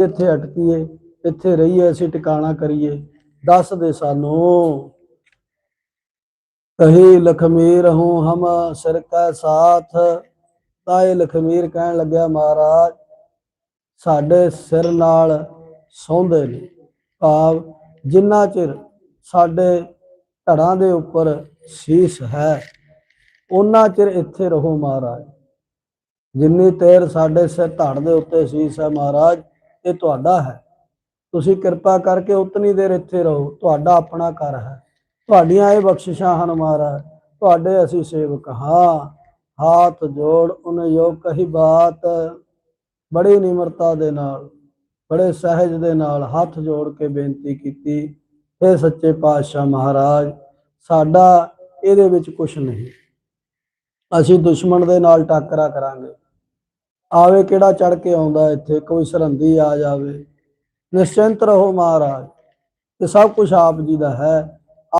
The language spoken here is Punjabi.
ਇੱਥੇ ਅਟਕੀਏ, ਇੱਥੇ ਰਹੀਏ, ਅਸੀਂ ਟਿਕਾਣਾ ਕਰੀਏ। ਦੱਸ ਦੇ ਸਾਨੂੰ, ਕਹੀ ਲਖਮੀਰ ਹੂੰ ਹਮ ਸਿਰ ਕੈ ਸਾਥ, ਤਾਏ ਲਖਮੀਰ ਕਹਿਣ ਲੱਗਿਆ ਮਹਾਰਾਜ, ਸਾਡੇ ਸਿਰ ਨਾਲ ਸੌਂਦੇ ਨੇ। ਭਾਵ ਜਿੰਨਾ ਚਿਰ ਸਾਡੇ ਧੜਾਂ ਦੇ ਉੱਪਰ ਸੀਸ ਹੈ ਉਹਨਾਂ ਚਿਰ ਇੱਥੇ ਰਹੋ ਮਹਾਰਾਜ। ਜਿੰਨੀ ਤੇਰ ਸਾਡੇ ਸਿਰ ਧੜ ਦੇ ਉੱਤੇ ਸੀਸ ਹੈ ਮਹਾਰਾਜ ਇਹ ਤੁਹਾਡਾ ਹੈ। ਤੁਸੀਂ ਕਿਰਪਾ ਕਰਕੇ ਉਤਨੀ ਦੇਰ ਇੱਥੇ ਰਹੋ। ਤੁਹਾਡਾ ਆਪਣਾ ਘਰ ਹੈ। ਤੁਹਾਡੀਆਂ ਇਹ ਬਖਸ਼ਿਸ਼ਾਂ ਹਨ ਮਹਾਰਾਜ ਤੁਹਾਡੇ ਅਸੀਂ ਸੇਵਕ ਹਾਂ। ਹਾਥ ਜੋੜ ਉਹਨੇ ਜੋ ਕਹੀ ਬਾਤ। ਬੜੀ ਨਿਮਰਤਾ ਦੇ ਨਾਲ, ਬੜੇ ਸਹਿਜ ਦੇ ਨਾਲ ਹੱਥ ਜੋੜ ਕੇ ਬੇਨਤੀ ਕੀਤੀ। ਇਹ ਸੱਚੇ ਪਾਤਸ਼ਾਹ ਮਹਾਰਾਜ, ਸਾਡਾ ਇਹਦੇ ਵਿੱਚ ਕੁਝ ਨਹੀਂ। ਅਸੀਂ ਦੁਸ਼ਮਣ ਦੇ ਨਾਲ ਟਾਕਰਾ ਕਰਾਂਗੇ। ਆਵੇ ਕਿਹੜਾ ਚੜ ਕੇ ਆਉਂਦਾ ਇੱਥੇ ਕੋਈ ਸਰਹੰਦੀ ਆ ਜਾਵੇ। ਨਿਸ਼ਚਿੰਤ ਰਹੋ ਮਹਾਰਾਜ, ਇਹ ਸਭ ਕੁਝ ਆਪ ਜੀ ਦਾ ਹੈ।